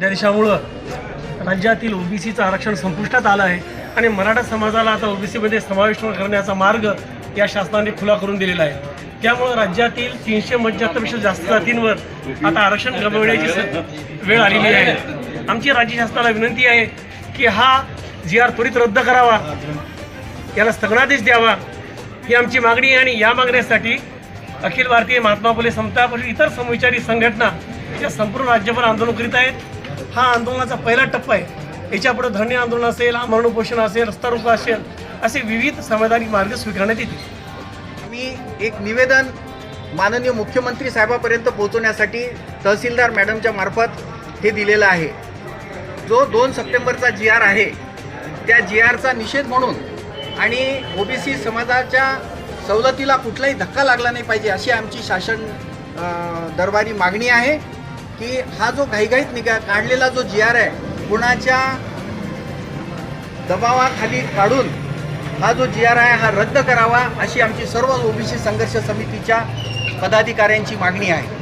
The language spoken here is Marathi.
अध्यादेशामुळं राज्यातील ओबीसीचं आरक्षण संपुष्टात आलं आहे आणि मराठा समाजाला आता ओबीसीमध्ये समावेश करण्याचा मार्ग या शासनाने खुला करून दिलेला आहे. त्यामुळं राज्यातील तीनशे पंच्याहत्तरपेक्षा जास्त जातींवर आता आरक्षण गमावण्याची वेळ आलेली आहे. आमची राज्य शासनाला विनंती आहे की हा जी आर त्वरित रद्द करावा याला स्थगनादेश द्यावा ही आमची मागणी आहे आणि या मागण्यासाठी अखिल भारतीय महात्मा फुले समता परिषद इतर समविचारी संघटना या संपूर्ण राज्यभर आंदोलन करीत आहेत. हा आंदोलनाचा पहिला टप्पा आहे. याच्यापुढे धरणे आंदोलन असेल आमरण उपोषण असेल रस्ता रोको असेल असे विविध संवैधानिक मार्ग स्वीकारण्यात येतील. मी एक निवेदन माननीय मुख्यमंत्री साहेबापर्यंत पोहोचवण्यासाठी तहसीलदार मॅडमच्या मार्फत हे दिलेलं आहे. जो दोन सप्टेंबरचा जी आर आहे त्या जी आरचा निषेध म्हणून आणि ओबीसी समाजाच्या सवलतीला कुठलाही धक्का लागला नाही पाहिजे अशी आमची शासन दरबारी मागणी आहे. की हा जो घाईघाईत निघा काढलेला जो जी आर आहे कुणाच्या दबावाखाली काढून हा जो जी आर आहे हा रद्द करावा अशी आमची सर्व ओबीसी संघर्ष समितीच्या पदाधिकाऱ्यांची मागणी आहे.